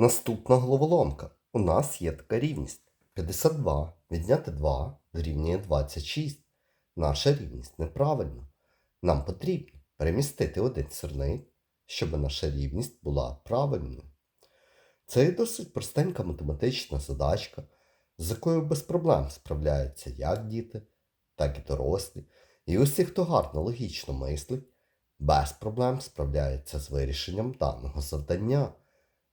Наступна головоломка. У нас є така рівність. 52 відняти 2 дорівнює 26. Наша рівність неправильна. Нам потрібно перемістити один сірник, щоб наша рівність була правильною. Це досить простенька математична задачка, з якою без проблем справляються як діти, так і дорослі. І усі, хто гарно логічно мислить, без проблем справляється з вирішенням даного завдання.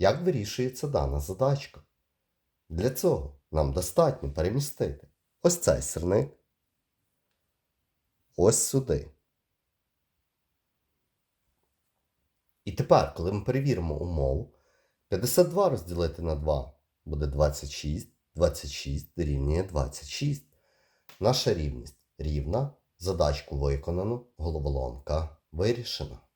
Як вирішується дана задачка? Для цього нам достатньо перемістити ось цей сірник ось сюди. І тепер, коли ми перевіримо умову, 52 розділити на 2 буде 26, 26 дорівнює 26. Наша рівність рівна, задачку виконано, головоломка вирішена.